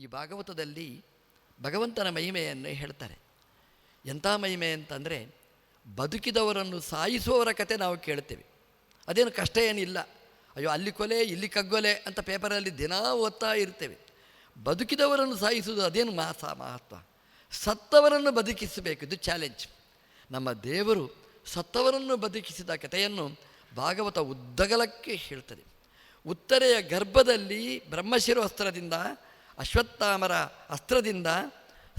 ಈ ಭಾಗವತದಲ್ಲಿ ಭಗವಂತನ ಮಹಿಮೆಯನ್ನು ಹೇಳ್ತಾರೆ. ಎಂಥ ಮಹಿಮೆ ಅಂತಂದರೆ ಬದುಕಿದವರನ್ನು ಸಾಯಿಸುವವರ ಕತೆ ನಾವು ಕೇಳ್ತೇವೆ. ಅದೇನು ಕಷ್ಟ ಏನಿಲ್ಲ. ಅಯ್ಯೋ, ಅಲ್ಲಿ ಕೊಲೆ, ಇಲ್ಲಿ ಕಗ್ಗೊಲೆ ಅಂತ ಪೇಪರಲ್ಲಿ ದಿನಾ ಓದ್ತಾ ಇರ್ತೇವೆ. ಬದುಕಿದವರನ್ನು ಸಾಯಿಸುವುದು ಅದೇನು ಮಹಾಸ ಮಹತ್ವ. ಸತ್ತವರನ್ನು ಬದುಕಿಸಬೇಕು, ಇದು ಚಾಲೆಂಜ್. ನಮ್ಮ ದೇವರು ಸತ್ತವರನ್ನು ಬದುಕಿಸಿದ ಕಥೆಯನ್ನು ಭಾಗವತ ಉದ್ದಗಲಕ್ಕೆ ಹೇಳ್ತದೆ. ಉತ್ತರೆಯ ಗರ್ಭದಲ್ಲಿ ಬ್ರಹ್ಮಶಿರೋ ಅಸ್ತ್ರದಿಂದ ಅಶ್ವತ್ಥಾಮರ ಅಸ್ತ್ರದಿಂದ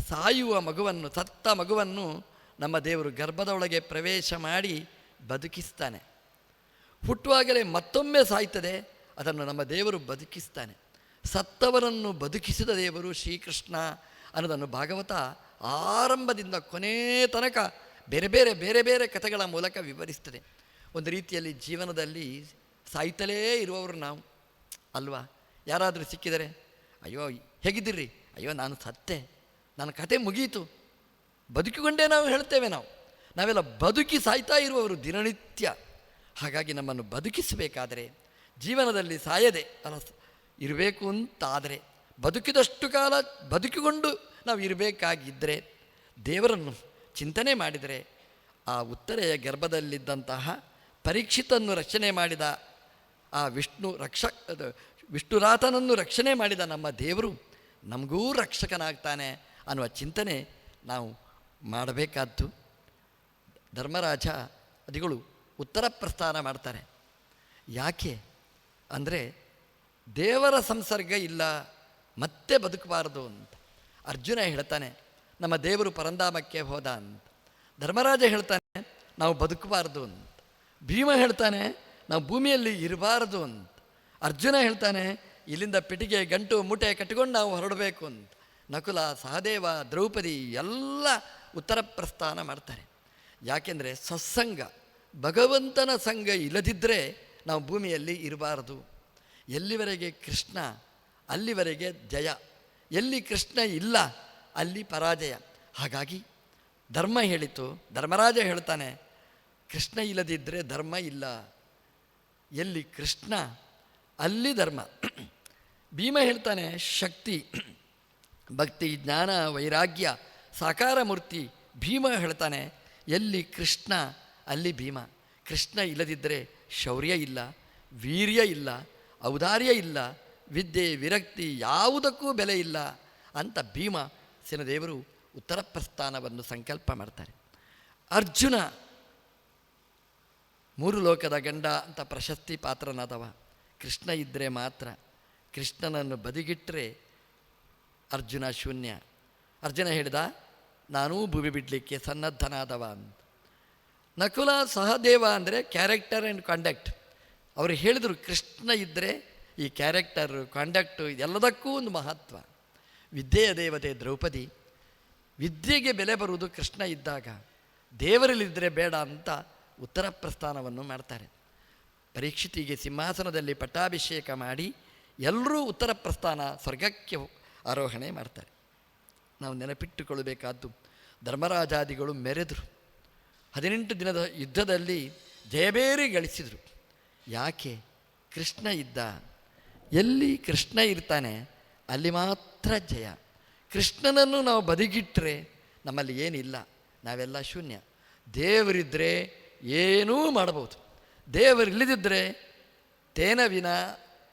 ಸಾಯುವ ಮಗುವನ್ನು, ಸತ್ತ ಮಗುವನ್ನು ನಮ್ಮ ದೇವರು ಗರ್ಭದೊಳಗೆ ಪ್ರವೇಶ ಮಾಡಿ ಬದುಕಿಸ್ತಾನೆ. ಹುಟ್ಟುವಾಗಲೇ ಮತ್ತೊಮ್ಮೆ ಸಾಯ್ತದೆ, ಅದನ್ನು ನಮ್ಮ ದೇವರು ಬದುಕಿಸ್ತಾನೆ. ಸತ್ತವರನ್ನು ಬದುಕಿಸಿದ ದೇವರು ಶ್ರೀಕೃಷ್ಣ ಅನ್ನೋದನ್ನು ಭಾಗವತ ಆರಂಭದಿಂದ ಕೊನೆಯ ತನಕ ಬೇರೆ ಬೇರೆ ಬೇರೆ ಬೇರೆ ಕಥೆಗಳ ಮೂಲಕ ವಿವರಿಸ್ತದೆ. ಒಂದು ರೀತಿಯಲ್ಲಿ ಜೀವನದಲ್ಲಿ ಸಾಯ್ತಲೇ ಇರುವವರು ನಾವು, ಅಲ್ವಾ? ಯಾರಾದರೂ ಸಿಕ್ಕಿದರೆ, ಅಯ್ಯೋ ಹೇಗಿದ್ದೀರಿ? ಅಯ್ಯೋ, ನಾನು ಸತ್ತೆ. ನನ್ನ ಕತೆ ಮುಗೀತು. ಬದುಕಿಕೊಂಡೇ ನಾವು ಹೇಳ್ತೇವೆ ನಾವು. ನಾವೆಲ್ಲ ಬದುಕಿ ಸಾಯ್ತಾ ಇರುವವರು ದಿನನಿತ್ಯ. ಹಾಗಾಗಿ ನಮ್ಮನ್ನು ಬದುಕಿಸಬೇಕಾದರೆ ಜೀವನದಲ್ಲಿ ಸಾಯದೆ ಅಲ್ಲ ಇರಬೇಕು ಅಂತಾದರೆ, ಬದುಕಿದಷ್ಟು ಕಾಲ ಬದುಕಿಕೊಂಡು ನಾವು ಇರಬೇಕಾಗಿದ್ದರೆ, ದೇವರನ್ನು ಚಿಂತನೆ ಮಾಡಿದರೆ, ಆ ಉತ್ತರೆಯ ಗರ್ಭದಲ್ಲಿದ್ದಂತಹ ಪರೀಕ್ಷಿತನ್ನು ರಕ್ಷಣೆ ಮಾಡಿದ, ಆ ವಿಷ್ಣು ರಕ್ಷ ವಿಷ್ಣುರಾತನನ್ನು ರಕ್ಷಣೆ ಮಾಡಿದ ನಮ್ಮ ದೇವರು ನಮಗೂ ರಕ್ಷಕನಾಗ್ತಾನೆ ಅನ್ನುವ ಚಿಂತನೆ ನಾವು ಮಾಡಬೇಕಾದ್ದು. ಧರ್ಮರಾಜ ಅದಿಗಳು ಉತ್ತರ ಪ್ರಸ್ಥಾನ ಮಾಡ್ತಾರೆ. ಯಾಕೆ ಅಂದರೆ ದೇವರ ಸಂಸರ್ಗ ಇಲ್ಲ, ಮತ್ತೆ ಬದುಕಬಾರದು ಅಂತ. ಅರ್ಜುನ ಹೇಳ್ತಾನೆ, ನಮ್ಮ ದೇವರು ಪರಂಧಾಮಕ್ಕೆ ಹೋದ ಅಂತ. ಧರ್ಮರಾಜ ಹೇಳ್ತಾನೆ, ನಾವು ಬದುಕಬಾರ್ದು ಅಂತ. ಭೀಮ ಹೇಳ್ತಾನೆ, ನಾವು ಭೂಮಿಯಲ್ಲಿ ಇರಬಾರದು ಅಂತ. ಅರ್ಜುನ ಹೇಳ್ತಾನೆ ಇಲ್ಲಿಂದ ಪಿಟಿಗೆ ಗಂಟು ಮೂಟೆ ಕಟ್ಟಿಕೊಂಡು ನಾವು ಹೊರಡಬೇಕು ಅಂತ. ನಕುಲ, ಸಹದೇವ, ದ್ರೌಪದಿ ಎಲ್ಲ ಉತ್ತರ ಪ್ರಸ್ಥಾನ ಮಾಡ್ತಾರೆ. ಯಾಕೆಂದರೆ ಸತ್ಸಂಗ, ಭಗವಂತನ ಸಂಘ ಇಲ್ಲದಿದ್ದರೆ ನಾವು ಭೂಮಿಯಲ್ಲಿ ಇರಬಾರದು. ಎಲ್ಲಿವರೆಗೆ ಕೃಷ್ಣ, ಅಲ್ಲಿವರೆಗೆ ಜಯ. ಎಲ್ಲಿ ಕೃಷ್ಣ ಇಲ್ಲ, ಅಲ್ಲಿ ಪರಾಜಯ. ಹಾಗಾಗಿ ಧರ್ಮ ಹೇಳಿತು, ಧರ್ಮರಾಜ ಹೇಳ್ತಾನೆ, ಕೃಷ್ಣ ಇಲ್ಲದಿದ್ದರೆ ಧರ್ಮ ಇಲ್ಲ. ಎಲ್ಲಿ ಕೃಷ್ಣ, ಅಲ್ಲಿ ಧರ್ಮ. ಭೀಮ ಹೇಳ್ತಾನೆ, ಶಕ್ತಿ, ಭಕ್ತಿ, ಜ್ಞಾನ, ವೈರಾಗ್ಯ ಸಾಕಾರ ಮೂರ್ತಿ ಭೀಮ ಹೇಳ್ತಾನೆ. ಎಲ್ಲಿ ಕೃಷ್ಣ, ಅಲ್ಲಿ ಭೀಮ. ಕೃಷ್ಣ ಇಲ್ಲದಿದ್ದರೆ ಶೌರ್ಯ ಇಲ್ಲ, ವೀರ್ಯ ಇಲ್ಲ, ಔದಾರ್ಯ ಇಲ್ಲ, ವಿದ್ಯೆ, ವಿರಕ್ತಿ ಯಾವುದಕ್ಕೂ ಬೆಲೆ ಇಲ್ಲ ಅಂತ ಭೀಮ ಸೇನದೇವರು ಉತ್ತರ ಪ್ರಸ್ಥಾನವನ್ನು ಸಂಕಲ್ಪ ಮಾಡ್ತಾರೆ. ಅರ್ಜುನ, ಮೂರು ಲೋಕದ ಗಂಡ ಅಂತ ಪ್ರಶಸ್ತಿ ಪಾತ್ರನಾದವ. ಕೃಷ್ಣ ಇದ್ದರೆ ಮಾತ್ರ ಕೃಷ್ಣನನ್ನು ಬದಿಗಿಟ್ಟರೆ ಅರ್ಜುನ ಶೂನ್ಯ. ಅರ್ಜುನ ಹೇಳಿದ, ನಾನೂ ಭೂಮಿ ಬಿಡಲಿಕ್ಕೆ ಸನ್ನದ್ಧನಾದವ ಅಂತ. ನಕುಲ ಸಹದೇವ ಅಂದರೆ ಕ್ಯಾರೆಕ್ಟರ್ ಆ್ಯಂಡ್ ಕಾಂಡಕ್ಟ್ ಅವರು ಹೇಳಿದರು, ಕೃಷ್ಣ ಇದ್ದರೆ ಈ ಕ್ಯಾರೆಕ್ಟರು ಕಾಂಡಕ್ಟು ಇದೆಲ್ಲದಕ್ಕೂ ಒಂದು ಮಹತ್ವ. ವಿದ್ಯೆಯ ದೇವತೆ ದ್ರೌಪದಿ, ವಿದ್ಯೆಗೆ ಬೆಲೆ ಬರುವುದು ಕೃಷ್ಣ ಇದ್ದಾಗ. ದೇವರಲ್ಲಿದ್ದರೆ ಬೇಡ ಅಂತ ಉತ್ತರ ಪ್ರಸ್ಥಾನವನ್ನು ಮಾಡ್ತಾರೆ. ಪರೀಕ್ಷಿತಿಗೆ ಸಿಂಹಾಸನದಲ್ಲಿ ಪಟ್ಟಾಭಿಷೇಕ ಮಾಡಿ ಎಲ್ಲರೂ ಉತ್ತರ ಪ್ರಸ್ಥಾನ, ಸ್ವರ್ಗಕ್ಕೆ ಆರೋಹಣೆ ಮಾಡ್ತಾರೆ. ನಾವು ನೆನಪಿಟ್ಟುಕೊಳ್ಳಬೇಕಾದ್ದು ಧರ್ಮರಾಜಾದಿಗಳು ಮೆರೆದರು. ಹದಿನೆಂಟು ದಿನದ ಯುದ್ಧದಲ್ಲಿ ಜಯಬೇರಿ ಗಳಿಸಿದರು. ಯಾಕೆ? ಕೃಷ್ಣ ಇದ್ದ. ಎಲ್ಲಿ ಕೃಷ್ಣ ಇರ್ತಾನೆ, ಅಲ್ಲಿ ಮಾತ್ರ ಜಯ. ಕೃಷ್ಣನನ್ನು ನಾವು ಬದಿಗಿಟ್ಟರೆ ನಮ್ಮಲ್ಲಿ ಏನಿಲ್ಲ. ನಾವೆಲ್ಲ ಶೂನ್ಯ. ದೇವರಿದ್ದರೆ ಏನೂ ಮಾಡಬಹುದು. ದೇವರಿಲ್ಲದಿದ್ದರೆ ತೇನ ವಿನ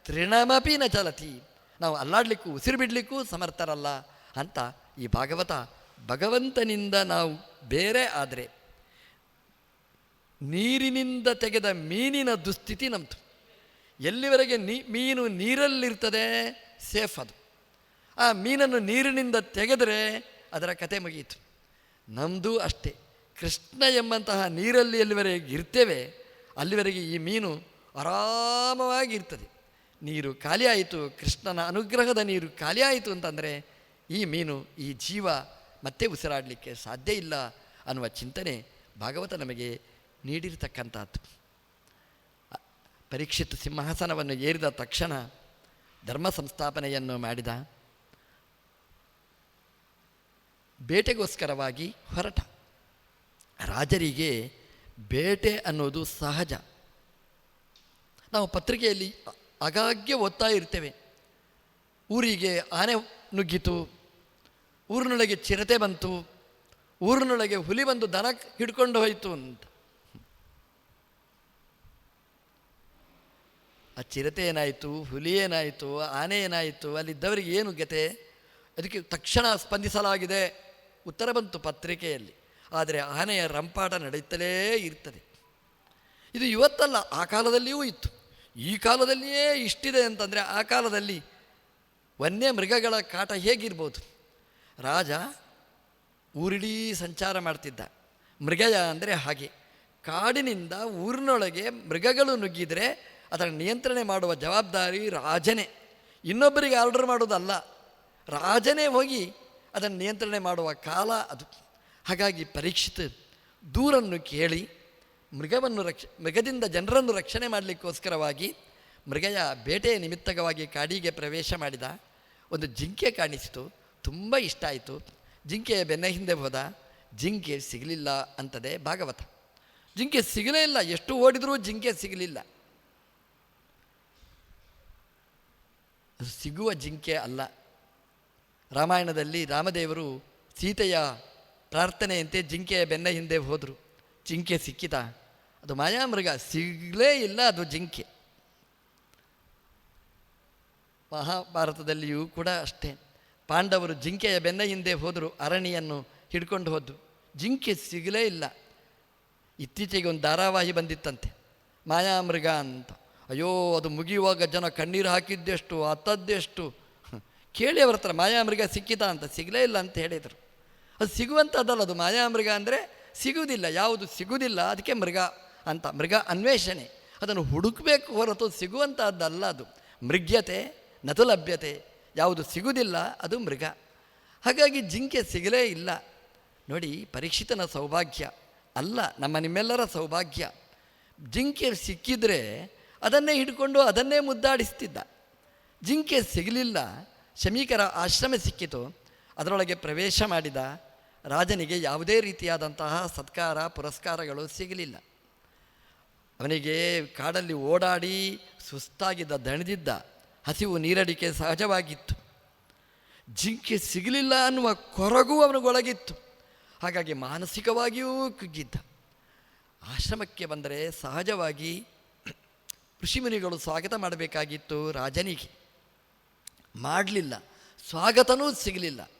ತೃಣಮಪಿ ನ ಚಲತಿ. ನಾವು ಅಲ್ಲಾಡಲಿಕ್ಕೂ ಉಸಿರು ಬಿಡಲಿಕ್ಕೂ ಸಮರ್ಥರಲ್ಲ ಅಂತ ಈ ಭಾಗವತ ಭಗವಂತನಿಂದ ನಾವು ಬೇರೆ ಆದರೆ ನೀರಿನಿಂದ ತೆಗೆದ ಮೀನಿನ ದುಸ್ಥಿತಿ ನಮ್ಮದು ಎಲ್ಲಿವರೆಗೆ ನೀ, ಮೀನು ನೀರಲ್ಲಿರ್ತದೆ ಸೇಫ್ ಅದು. ಆ ಮೀನನ್ನು ನೀರಿನಿಂದ ತೆಗೆದರೆ ಅದರ ಕತೆ ಮುಗಿಯಿತು. ನಮ್ಮದು ಅಷ್ಟೇ. ಕೃಷ್ಣ ಎಂಬಂತಹ ನೀರಲ್ಲಿ ಎಲ್ಲಿವರೆಗೆ ಇರ್ತೇವೆ, ಅಲ್ಲಿವರೆಗೆ ಈ ಮೀನು ಆರಾಮವಾಗಿ ಇರ್ತದೆ ನೀರು ಖಾಲಿಯಾಯಿತು ಕೃಷ್ಣನ ಅನುಗ್ರಹದ ನೀರು ಖಾಲಿಯಾಯಿತು ಅಂತಂದರೆ ಈ ಮೀನು, ಈ ಜೀವ ಮತ್ತೆ ಉಸಿರಾಡಲಿಕ್ಕೆ ಸಾಧ್ಯ ಇಲ್ಲ ಅನ್ನುವ ಚಿಂತನೆ ಭಾಗವತ ನಮಗೆ ನೀಡಿರತಕ್ಕಂಥದ್ದು. ಪರೀಕ್ಷಿತ ಸಿಂಹಾಸನವನ್ನು ಏರಿದ ತಕ್ಷಣ ಧರ್ಮ ಸಂಸ್ಥಾಪನೆಯನ್ನು ಮಾಡಿದ. ಬೇಟೆಗೋಸ್ಕರವಾಗಿ ಹೊರಟ. ರಾಜರಿಗೆ ಬೇಟೆ ಅನ್ನೋದು ಸಹಜ. ನಾವು ಪತ್ರಿಕೆಯಲ್ಲಿ ಆಗಾಗ್ಗೆ ಓದ್ತಾ ಇರ್ತೇವೆ. ಊರಿಗೆ ಆನೆ ನುಗ್ಗಿತು. ಊರಿನೊಳಗೆ ಚಿರತೆ ಬಂತು. ಊರಿನೊಳಗೆ ಹುಲಿ ಬಂದು ದನ ಹಿಡ್ಕೊಂಡು ಹೋಯಿತು ಅಂತ. ಆ ಚಿರತೆ ಏನಾಯಿತು? ಹುಲಿ ಏನಾಯಿತು? ಆನೆ ಏನಾಯಿತು? ಅಲ್ಲಿದ್ದವರಿಗೆ ಏನು ಗತೆ? ಅದಕ್ಕೆ ತಕ್ಷಣ ಸ್ಪಂದಿಸಲಾಗಿದೆ. ಉತ್ತರ ಬಂತು ಪತ್ರಿಕೆಯಲ್ಲಿ. ಆದರೆ ಆನೆಯ ರಂಪಾಟ ನಡೆಯುತ್ತಲೇ ಇರ್ತದೆ. ಇದು ಇವತ್ತಲ್ಲ, ಆ ಕಾಲದಲ್ಲಿಯೂ ಇತ್ತು. ಈ ಕಾಲದಲ್ಲಿಯೇ ಇಷ್ಟಿದೆ ಅಂತಂದರೆ ಆ ಕಾಲದಲ್ಲಿ ವನ್ಯ ಮೃಗಗಳ ಕಾಟ ಹೇಗಿರ್ಬೋದು? ರಾಜ ಊರಿಡೀ ಸಂಚಾರ ಮಾಡ್ತಿದ್ದ. ಮೃಗಯ ಅಂದರೆ ಹಾಗೆ. ಕಾಡಿನಿಂದ ಊರಿನೊಳಗೆ ಮೃಗಗಳು ನುಗ್ಗಿದರೆ ಅದರ ನಿಯಂತ್ರಣೆ ಮಾಡುವ ಜವಾಬ್ದಾರಿ ರಾಜನೇ. ಇನ್ನೊಬ್ಬರಿಗೆ ಆರ್ಡರ್ ಮಾಡೋದಲ್ಲ ರಾಜನೇ ಹೋಗಿ ಅದನ್ನು ನಿಯಂತ್ರಣೆ ಮಾಡುವ ಕಾಲ ಅದು. ಹಾಗಾಗಿ ಪರೀಕ್ಷಿತ ದೂರನ್ನು ಕೇಳಿ ಮೃಗವನ್ನು ರಕ್ಷ, ಮೃಗದಿಂದ ಜನರನ್ನು ರಕ್ಷಣೆ ಮಾಡಲಿಕ್ಕೋಸ್ಕರವಾಗಿ ಮೃಗಯ ಬೇಟೆಯ ನಿಮಿತ್ತಕವಾಗಿ ಕಾಡಿಗೆ ಪ್ರವೇಶ ಮಾಡಿದ ಒಂದು ಜಿಂಕೆ ಕಾಣಿಸಿತು. ತುಂಬ ಇಷ್ಟ ಆಯಿತು. ಜಿಂಕೆಯ ಬೆನ್ನ ಹಿಂದೆ ಹೋದ, ಜಿಂಕೆ ಸಿಗಲಿಲ್ಲ ಅಂತದೆ ಭಾಗವತ. ಜಿಂಕೆ ಸಿಗಲೇ ಇಲ್ಲ. ಎಷ್ಟು ಓಡಿದರೂ ಜಿಂಕೆ ಸಿಗಲಿಲ್ಲ. ಅದು ಸಿಗುವ ಜಿಂಕೆ ಅಲ್ಲ. ರಾಮಾಯಣದಲ್ಲಿ ರಾಮದೇವರು ಸೀತೆಯ ಪ್ರಾರ್ಥನೆಯಂತೆ ಜಿಂಕೆಯ ಬೆನ್ನ ಹಿಂದೆ ಹೋದರು. ಜಿಂಕೆ ಸಿಕ್ಕಿತ ಅದು ಮಾಯಾಮೃಗ ಸಿಗಲೇ ಇಲ್ಲ ಅದು ಜಿಂಕೆ. ಮಹಾಭಾರತದಲ್ಲಿಯೂ ಕೂಡ ಅಷ್ಟೇ. ಪಾಂಡವರು ಜಿಂಕೆಯ ಬೆನ್ನ ಹಿಂದೆ ಹೋದರು ಅರಣಿಯನ್ನು ಹಿಡ್ಕೊಂಡು ಹೋದ್ದು. ಜಿಂಕೆ ಸಿಗಲೇ ಇಲ್ಲ. ಇತ್ತೀಚೆಗೆ ಒಂದು ಧಾರಾವಾಹಿ ಬಂದಿತ್ತಂತೆ. ಮಾಯಾಮೃಗ ಅಂತ. ಅಯ್ಯೋ, ಅದು ಮುಗಿಯುವಾಗ ಜನ ಕಣ್ಣೀರು ಹಾಕಿದ್ದೆಷ್ಟು ಅತ್ತದ್ದೆಷ್ಟು ಕೇಳಿ ಅವ್ರ ಹತ್ರ ಮಾಯಾಮೃಗ ಸಿಕ್ಕಿತಾ ಅಂತ. ಸಿಗಲೇ ಇಲ್ಲ ಅಂತ ಹೇಳಿದರು. ಅದು ಸಿಗುವಂಥದ್ದಲ್ಲ ಅದು ಮಾಯಾಮೃಗ ಅಂದರೆ ಸಿಗುವುದಿಲ್ಲ, ಯಾವುದು ಸಿಗುವುದಿಲ್ಲ, ಅದಕ್ಕೆ ಮೃಗ ಅಂತ, ಮೃಗ ಅನ್ವೇಷಣೆ. ಅದನ್ನು ಹುಡುಕಬೇಕು ಹೊರತು ಸಿಗುವಂಥದ್ದಲ್ಲ ಅದು. ಮೃಗ್ಯತೆ ನತು ಲಭ್ಯತೆ ಯಾವುದು ಸಿಗುವುದಿಲ್ಲ, ಅದು ಮೃಗ. ಹಾಗಾಗಿ ಜಿಂಕೆ ಸಿಗಲೇ ಇಲ್ಲ. ನೋಡಿ, ಪರೀಕ್ಷಿತನ ಸೌಭಾಗ್ಯ. ಅಲ್ಲ, ನಮ್ಮ ನಿಮ್ಮೆಲ್ಲರ ಸೌಭಾಗ್ಯ. ಜಿಂಕೆ ಸಿಕ್ಕಿದರೆ ಅದನ್ನೇ ಹಿಡ್ಕೊಂಡು ಅದನ್ನೇ ಮುದ್ದಾಡಿಸ್ತಿದ್ದ. ಜಿಂಕೆ ಸಿಗಲಿಲ್ಲ, ಶಮೀಕರ ಆಶ್ರಮ ಸಿಕ್ಕಿತು, ಅದರೊಳಗೆ ಪ್ರವೇಶ ಮಾಡಿದ. ರಾಜನಿಗೆ ಯಾವುದೇ ರೀತಿಯಾದಂತಹ ಸತ್ಕಾರ, ಪುರಸ್ಕಾರಗಳು ಸಿಗಲಿಲ್ಲ. ಅವನಿಗೆ ಕಾಡಲ್ಲಿ ಓಡಾಡಿ ಸುಸ್ತಾಗಿದ್ದ, ದಣಿದಿದ್ದ, ಹಸಿವು ನೀರಡಿಕೆ ಸಹಜವಾಗಿತ್ತು. ಜಿಂಕೆ ಸಿಗಲಿಲ್ಲ ಅನ್ನುವ ಕೊರಗೂ ಅವನಿಗೊಳಗಿತ್ತು. ಹಾಗಾಗಿ ಮಾನಸಿಕವಾಗಿಯೂ ಕುಗ್ಗಿದ್ದ. ಆಶ್ರಮಕ್ಕೆ ಬಂದರೆ ಸಹಜವಾಗಿ ಋಷಿಮುನಿಗಳು ಸ್ವಾಗತ ಮಾಡಬೇಕಾಗಿತ್ತು ರಾಜನಿಗೆ. ಮಾಡಲಿಲ್ಲ, ಸ್ವಾಗತನೂ ಸಿಗಲಿಲ್ಲ.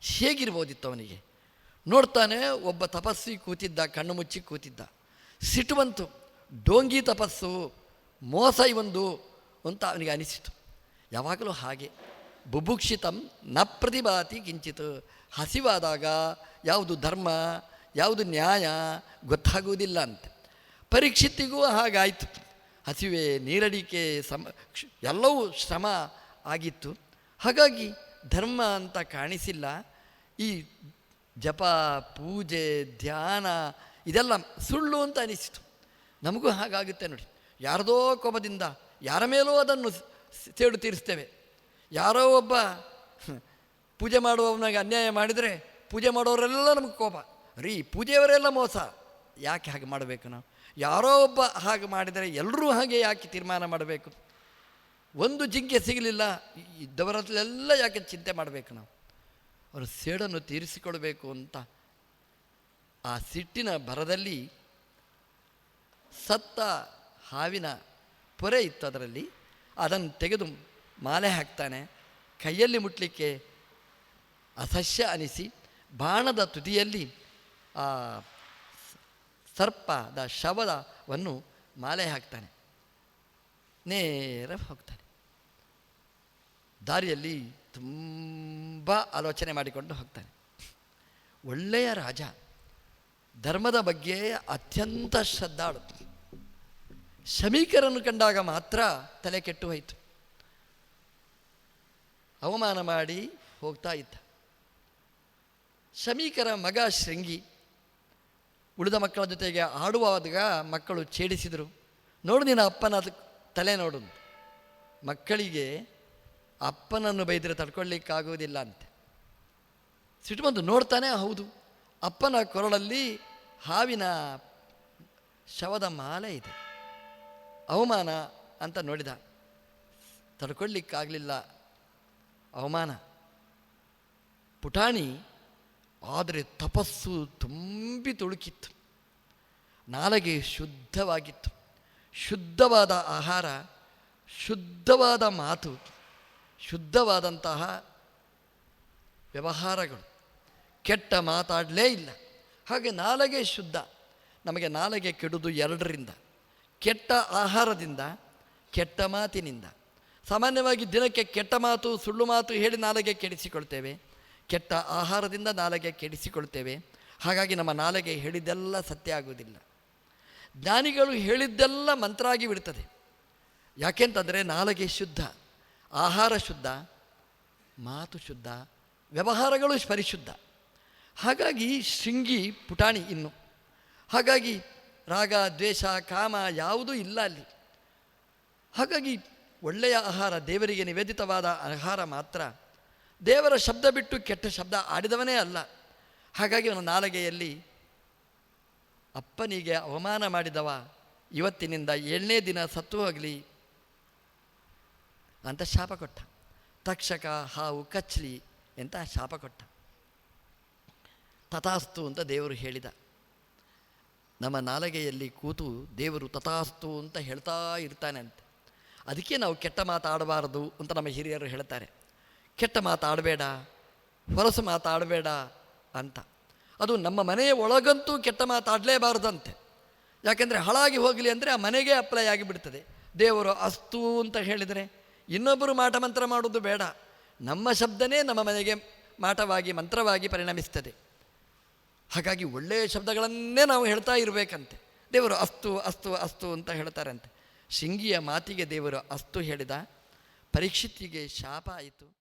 ಹೇಗಿರ್ಬೋದಿತ್ತು ಅವನಿಗೆ? ನೋಡ್ತಾನೆ, ಒಬ್ಬ ತಪಸ್ವಿ ಕೂತಿದ್ದ, ಕಣ್ಣು ಮುಚ್ಚಿ ಕೂತಿದ್ದ. ಸಿಟ್ಟು ಬಂತು. ಡೋಂಗಿ ತಪಸ್ಸು, ಮೋಸ ಇವೊಂದು ಅಂತ ಅವನಿಗೆ ಅನಿಸಿತು. ಯಾವಾಗಲೂ ಹಾಗೆ. ಬುಭುಕ್ಷಿತಂ ನ ಪ್ರತಿಭಾತಿ ಕಿಂಚಿತ್. ಹಸಿವಾದಾಗ ಯಾವುದು ಧರ್ಮ, ಯಾವುದು ನ್ಯಾಯ ಗೊತ್ತಾಗುವುದಿಲ್ಲ ಅಂತೆ. ಪರೀಕ್ಷಿತಿಗೂ ಹಾಗಾಯಿತು. ಹಸಿವೆ, ನೀರಡಿಕೆ, ಸಮ ಎಲ್ಲವೂ ಶ್ರಮ ಆಗಿತ್ತು. ಹಾಗಾಗಿ ಧರ್ಮ ಅಂತ ಕಾಣಿಸಿಲ್ಲ. ಈ ಜಪ, ಪೂಜೆ, ಧ್ಯಾನ, ಇದೆಲ್ಲ ಸುಳ್ಳು ಅಂತ ಅನಿಸಿತು. ನಮಗೂ ಹಾಗಾಗುತ್ತೆ ನೋಡಿ. ಯಾರದೋ ಕೋಪದಿಂದ ಯಾರ ಮೇಲೂ ಅದನ್ನು ಸೇಡು ತೀರಿಸ್ತೇವೆ. ಯಾರೋ ಒಬ್ಬ ಪೂಜೆ ಮಾಡುವವನಿಗೆ ಅನ್ಯಾಯ ಮಾಡಿದರೆ ಪೂಜೆ ಮಾಡೋರೆಲ್ಲ ನಮಗೆ ಕೋಪ. ರೀ ಪೂಜೆಯವರೆಲ್ಲ ಮೋಸ. ಯಾಕೆ ಹಾಗೆ ಮಾಡಬೇಕು ನಾವು? ಯಾರೋ ಒಬ್ಬ ಹಾಗೆ ಮಾಡಿದರೆ ಎಲ್ಲರೂ ಹಾಗೆ ಯಾಕೆ ತೀರ್ಮಾನ ಮಾಡಬೇಕು? ಒಂದು ಜಿಂಕೆ ಸಿಗಲಿಲ್ಲ, ಇದ್ದವರಲ್ಲೆಲ್ಲ ಯಾಕೆ ಚಿಂತೆ ಮಾಡಬೇಕು ನಾವು? ಅವರ ಸೇಡನ್ನು ತೀರಿಸಿಕೊಳ್ಬೇಕು ಅಂತ ಆ ಸಿಟ್ಟಿನ ಭರದಲ್ಲಿ ಸತ್ತ ಹಾವಿನ ಪೊರೆ ಇತ್ತು ಅದರಲ್ಲಿ. ಅದನ್ನು ತೆಗೆದು ಮಾಲೆ ಹಾಕ್ತಾನೆ. ಕೈಯಲ್ಲಿ ಮುಟ್ಲಿಕ್ಕೆ ಅಸಹ್ಯ ಅನಿಸಿ ಬಾಣದ ತುದಿಯಲ್ಲಿ ಆ ಸರ್ಪದ ಶವದವನ್ನು ಮಾಲೆ ಹಾಕ್ತಾನೆ. ನೇರ ಹೋಗ್ತಾನೆ. ದಾರಿಯಲ್ಲಿ ತುಂಬ ಆಲೋಚನೆ ಮಾಡಿಕೊಂಡು ಹೋಗ್ತಾನೆ. ಒಳ್ಳೆಯ ರಾಜ, ಧರ್ಮದ ಬಗ್ಗೆ ಅತ್ಯಂತ ಶ್ರದ್ಧಾಳು. ಶಮೀಕರನ್ನು ಕಂಡಾಗ ಮಾತ್ರ ತಲೆ ಕೆಟ್ಟು ಹೋಯಿತು. ಅವಮಾನ ಮಾಡಿ ಹೋಗ್ತಾ ಇದ್ದ. ಶಮೀಕರ ಮಗ ಶೃಂಗಿ ಉಳಿದ ಮಕ್ಕಳ ಜೊತೆಗೆ ಆಡುವಾಗ ಮಕ್ಕಳು ಛೇಡಿಸಿದರು. ನೋಡು ನಿನ್ನ ಅಪ್ಪನ ತಲೆ ನೋಡು. ಮಕ್ಕಳಿಗೆ ಅಪ್ಪನನ್ನು ಬೈದರೆ ತಡ್ಕೊಳ್ಳಿಕ್ಕಾಗುವುದಿಲ್ಲ ಅಂತೆ ಸಿಟ್ಟು ಬಂದು ನೋಡ್ತಾನೆ ಹೌದು. ಅಪ್ಪನ ಕೊರಳಲ್ಲಿ ಹಾವಿನ ಶವದ ಮಾಲೆ ಇದೆ. ಅವಮಾನ ಅಂತ ನೋಡಿದ. ತಡ್ಕೊಳ್ಳಿಕ್ಕಾಗಲಿಲ್ಲ. ಅವಮಾನ. ಪುಟಾಣಿ ಆದರೆ ತಪಸ್ಸು ತುಂಬಿ ತುಳುಕಿತ್ತು. ನಾಲಗೆ ಶುದ್ಧವಾಗಿತ್ತು. ಶುದ್ಧವಾದ ಆಹಾರ, ಶುದ್ಧವಾದ ಮಾತು. ಶುದ್ಧವಾದಂತಹ ವ್ಯವಹಾರಗಳು. ಕೆಟ್ಟ ಮಾತಾಡಲೇ ಇಲ್ಲ. ಹಾಗೆ ನಾಲಗೆ ಶುದ್ಧ. ನಮಗೆ ನಾಲಗೆ ಕೆಡುದು ಎರಡರಿಂದ. ಕೆಟ್ಟ ಆಹಾರದಿಂದ, ಕೆಟ್ಟ ಮಾತಿನಿಂದ. ಸಾಮಾನ್ಯವಾಗಿ ದಿನಕ್ಕೆ ಕೆಟ್ಟ ಮಾತು, ಸುಳ್ಳು ಮಾತು ಹೇಳಿ ನಾಲಗೆ ಕೆಡಿಸಿಕೊಳ್ತೇವೆ. ಕೆಟ್ಟ ಆಹಾರದಿಂದ ನಾಲಗೆ ಕೆಡಿಸಿಕೊಳ್ತೇವೆ. ಹಾಗಾಗಿ ನಮ್ಮ ನಾಲಗೆ ಹೇಳಿದ್ದೆಲ್ಲ ಸತ್ಯ ಆಗುವುದಿಲ್ಲ. ಜ್ಞಾನಿಗಳು ಹೇಳಿದ್ದೆಲ್ಲ ಮಂತ್ರ ಆಗಿ ಬಿಡ್ತದೆ. ಯಾಕೆಂತಂದರೆ ನಾಲಗೆ ಶುದ್ಧ. ಆಹಾರ ಶುದ್ಧ, ಮಾತು ಶುದ್ಧ, ವ್ಯವಹಾರಗಳು ಪರಿಶುದ್ಧ. ಹಾಗಾಗಿ ಶೃಂಗಿ, ಪುಟಾಣಿ ಇನ್ನು. ಹಾಗಾಗಿ ರಾಗ, ದ್ವೇಷ, ಕಾಮ ಯಾವುದೂ ಇಲ್ಲ ಅಲ್ಲಿ. ಹಾಗಾಗಿ ಒಳ್ಳೆಯ ಆಹಾರ, ದೇವರಿಗೆ ನಿವೇದಿತವಾದ ಆಹಾರ ಮಾತ್ರ. ದೇವರ ಶಬ್ದ ಬಿಟ್ಟು ಕೆಟ್ಟ ಶಬ್ದ ಆಡಿದವನೇ ಅಲ್ಲ. ಹಾಗಾಗಿ ಅವನ ನಾಲಗೆಯಲ್ಲಿ, ಅಪ್ಪನಿಗೆ ಅವಮಾನ ಮಾಡಿದವ, ಇವತ್ತಿನಿಂದ ಏಳನೇ ದಿನ ಸತ್ತು ಹೋಗಲಿ. ಅಂತ ಶಾಪ ಕೊಟ್ಟ. ತಕ್ಷಕ ಹಾವು ಕಚ್ಲಿ ಅಂತ ಶಾಪ ಕೊಟ್ಟ. ತಥಾಸ್ತು ಅಂತ ದೇವರು ಹೇಳಿದ. ನಮ್ಮ ನಾಲಗೆಯಲ್ಲಿ ಕೂತು ದೇವರು ತಥಾಸ್ತು ಅಂತ ಹೇಳ್ತಾ ಇರ್ತಾನೆ ಅಂತ ಅದಕ್ಕೆ ನಾವು ಕೆಟ್ಟ ಮಾತಾಡಬಾರದು ಅಂತ ನಮ್ಮ ಹಿರಿಯರು ಹೇಳ್ತಾರೆ. ಕೆಟ್ಟ ಮಾತಾಡಬೇಡ, ಹೊಲಸು ಮಾತಾಡಬೇಡ ಅಂತ. ಅದು ನಮ್ಮ ಮನೆಯ ಒಳಗಂತೂ ಕೆಟ್ಟ ಮಾತಾಡಲೇಬಾರದಂತೆ. ಯಾಕೆಂದರೆ ಹಾಳಾಗಿ ಹೋಗಲಿ ಅಂದರೆ ಆ ಮನೆಗೆ ಅಪ್ಲೈ ಆಗಿಬಿಡ್ತದೆ. ದೇವರು ಅಸ್ತು ಅಂತ ಹೇಳಿದರೆ ಇನ್ನೊಬ್ಬರು ಮಾಟ ಮಂತ್ರ ಮಾಡೋದು ಬೇಡ. ನಮ್ಮ ಶಬ್ದನೇ ನಮ್ಮ ಮನೆಗೆ ಮಾಟವಾಗಿ, ಮಂತ್ರವಾಗಿ ಪರಿಣಮಿಸ್ತದೆ. ಹಾಗಾಗಿ ಒಳ್ಳೆಯ ಶಬ್ದಗಳನ್ನೇ ನಾವು ಹೇಳ್ತಾ ಇರಬೇಕಂತೆ. ದೇವರು ಅಸ್ತು ಅಸ್ತು ಅಸ್ತು ಅಂತ ಹೇಳ್ತಾರಂತೆ. ಶೃಂಗಿಯ ಮಾತಿಗೆ ದೇವರು ಅಸ್ತು ಹೇಳಿದ ಪರೀಕ್ಷಿತಿಗೆ ಶಾಪ ಆಯಿತು.